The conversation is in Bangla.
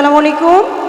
আসসালামু আলাইকুম।